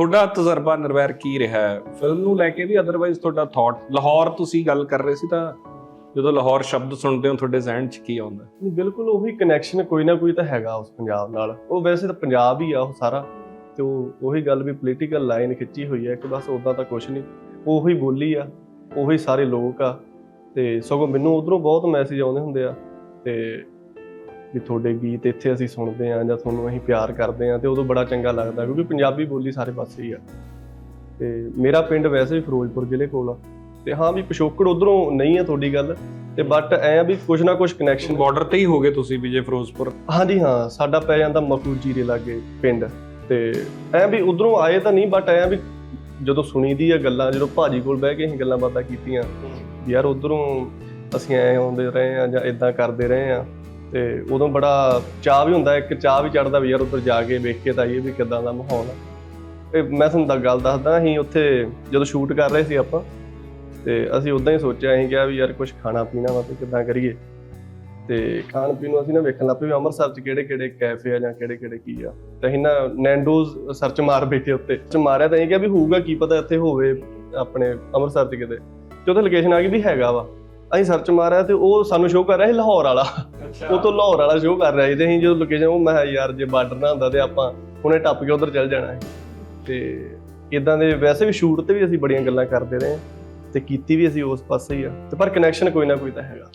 ਤੁਹਾਡਾ ਤਜਰਬਾ ਨਿਰਵੈਰ ਕੀ ਰਿਹਾ ਫਿਲਮ ਨੂੰ ਲੈ ਕੇ ਵੀ ਅਦਰਵਾਈਜ਼ ਤੁਹਾਡਾ ਥਾਟ ਲਾਹੌਰ ਤੁਸੀਂ ਗੱਲ ਕਰ ਰਹੇ ਸੀ ਤਾਂ ਜਦੋਂ ਲਾਹੌਰ ਸ਼ਬਦ ਸੁਣਦੇ ਹੋ ਤੁਹਾਡੇ ਜ਼ਿਹਨ 'ਚ ਕੀ ਆਉਂਦਾ? ਨਹੀਂ, ਬਿਲਕੁਲ ਉਹੀ ਕਨੈਕਸ਼ਨ ਕੋਈ ਨਾ ਕੋਈ ਤਾਂ ਹੈਗਾ ਉਸ ਪੰਜਾਬ ਨਾਲ। ਉਹ ਵੈਸੇ ਤਾਂ ਪੰਜਾਬ ਹੀ ਆ ਉਹ ਸਾਰਾ ਤੇ ਉਹ ਉਹੀ ਗੱਲ ਵੀ ਪੋਲੀਟੀਕਲ ਲਾਈਨ ਖਿੱਚੀ ਹੋਈ ਹੈ ਕਿ ਬਸ ਉਦਾਂ ਤਾਂ ਕੁਝ ਨਹੀਂ। ਉਹੀ ਬੋਲੀ ਆ ਉਹੀ ਸਾਰੇ ਲੋਕ ਆ ਤੇ ਸਗੋਂ ਮੈਨੂੰ ਉਧਰੋਂ ਬਹੁਤ ਮੈਸੇਜ ਆਉਂਦੇ ਹੁੰਦੇ ਆ ਤੇ ਵੀ ਤੁਹਾਡੇ ਗੀਤ ਇੱਥੇ ਅਸੀਂ ਸੁਣਦੇ ਆ ਜਾਂ ਤੁਹਾਨੂੰ ਅਸੀਂ ਪਿਆਰ ਕਰਦੇ ਆ ਤੇ ਉਦੋਂ ਬੜਾ ਚੰਗਾ ਲੱਗਦਾ ਕਿਉਂਕਿ ਪੰਜਾਬੀ ਬੋਲੀ ਸਾਰੇ ਪਾਸੇ ਹੀ ਆ। ਤੇ ਮੇਰਾ ਪਿੰਡ ਵੈਸੇ ਵੀ ਫਿਰੋਜ਼ਪੁਰ ਜ਼ਿਲ੍ਹੇ ਕੋਲ ਆ। ਤੇ ਹਾਂ ਵੀ ਪਿਛੋਕੜ ਉਧਰੋਂ ਨਹੀਂ ਆ ਤੁਹਾਡੀ ਗੱਲ ਤੇ ਬਟ ਐ ਆ ਵੀ ਕੁਝ ਨਾ ਕੁਝ ਕਨੈਕਸ਼ਨ ਬਾਰਡਰ ਤੇ ਹੀ ਹੋਗੇ ਤੁਸੀਂ ਵੀ ਜੇ ਫਿਰੋਜ਼ਪੁਰ। ਹਾਂਜੀ ਹਾਂ ਸਾਡਾ ਪੈ ਜਾਂਦਾ ਮਕੂਜੀ ਦੇ ਲਾਗੇ ਪਿੰਡ। ਤੇ ਐ ਵੀ ਉਧਰੋਂ ਆਏ ਤਾਂ ਨਹੀਂ ਬਟ ਐ ਵੀ ਜਦੋਂ ਸੁਣੀ ਦੀ ਆ ਗੱਲਾਂ ਜਦੋਂ ਭਾਜੀ ਕੋਲ ਬਹਿ ਕੇ ਅਸੀਂ ਗੱਲਾਂ ਬਾਤਾਂ ਕੀਤੀਆਂ ਯਾਰ ਉਧਰੋਂ ਅਸੀਂ ਐ ਆਉਂਦੇ ਰਹੇ ਆ ਜਾਂ ਇਦਾਂ ਕਰਦੇ ਰਹੇ ਆ ਤੇ ਉਦੋਂ ਬੜਾ ਚਾਹ ਵੀ ਹੁੰਦਾ, ਇੱਕ ਚਾਹ ਵੀ ਚੜਦਾ ਵੀ ਯਾਰ ਉੱਧਰ ਜਾ ਕੇ ਵੇਖ ਕੇ ਤਾਂ ਆਈਏ ਵੀ ਕਿੱਦਾਂ ਦਾ ਮਾਹੌਲ ਆ। ਤੇ ਮੈਂ ਤੁਹਾਨੂੰ ਤਾਂ ਗੱਲ ਦੱਸਦਾ, ਅਸੀਂ ਉੱਥੇ ਜਦੋਂ ਸ਼ੂਟ ਕਰ ਰਹੇ ਸੀ ਆਪਾਂ, ਤੇ ਅਸੀਂ ਉਦਾਂ ਹੀ ਸੋਚਿਆ, ਅਸੀਂ ਕਿਹਾ ਵੀ ਯਾਰ ਕੁਝ ਖਾਣਾ ਪੀਣਾ ਵਾ ਤੇ ਕਿੱਦਾਂ ਕਰੀਏ। ਤੇ ਖਾਣ ਪੀਣ ਨੂੰ ਅਸੀਂ ਨਾ ਵੇਖਣ ਲੱਗ ਪਏ ਵੀ ਅੰਮ੍ਰਿਤਸਰ 'ਚ ਕਿਹੜੇ ਕਿਹੜੇ ਕੈਫੇ ਆ ਜਾਂ ਕਿਹੜੇ ਕਿਹੜੇ ਕੀ ਆ। ਤਾਂ ਅਸੀਂ ਨਾ ਨੈਂਡੋਜ਼ ਸਰਚ ਮਾਰ ਬੈਠੇ ਉੱਤੇ। ਚ ਮਾਰਿਆ ਤਾਂ ਇਹ ਕਿਹਾ ਵੀ ਹੋਊਗਾ, ਕੀ ਪਤਾ ਇੱਥੇ ਹੋਵੇ ਆਪਣੇ ਅੰਮ੍ਰਿਤਸਰ 'ਚ ਕਿਤੇ। ਤੇ ਉੱਥੇ ਲੋਕੇਸ਼ਨ ਆ ਗਈ ਵੀ ਹੈਗਾ ਵਾ। ਅਸੀਂ ਸਰਚ ਮਾਰਿਆ ਤੇ ਉਹ ਸਾਨੂੰ ਸ਼ੋਅ ਕਰ ਰਿਹਾ ਸੀ ਲਾਹੌਰ ਵਾਲਾ। ਉਹ ਤੋਂ ਲਾਹੌਰ ਵਾਲਾ ਸ਼ੋਅ ਕਰ ਰਿਹਾ ਸੀ ਤੇ ਅਸੀਂ ਜਦੋਂ ਲੋਕੇਸ਼ਨ ਉਹ ਮੈਂ ਕਿਹਾ ਯਾਰ ਜੇ ਬਾਰਡਰ ਨਾ ਹੁੰਦਾ ਤੇ ਆਪਾਂ ਹੁਣੇ ਟੱਪ ਕੇ ਉਧਰ ਚੱਲ ਜਾਣਾ ਸੀ। ਤੇ ਇਦਾਂ ਦੇ ਵੈਸੇ ਵੀ ਸ਼ੂਟ ਤੇ ਵੀ ਅਸੀਂ ਬੜੀਆਂ ਗੱਲਾਂ ਕਰਦੇ ਰਹੇ ਤੇ ਕੀਤੀ ਵੀ ਅਸੀਂ ਉਸ ਪਾਸੇ ਹੀ ਆ। ਤੇ ਪਰ ਕਨੈਕਸ਼ਨ ਕੋਈ ਨਾ ਕੋਈ ਤਾਂ ਹੈਗਾ।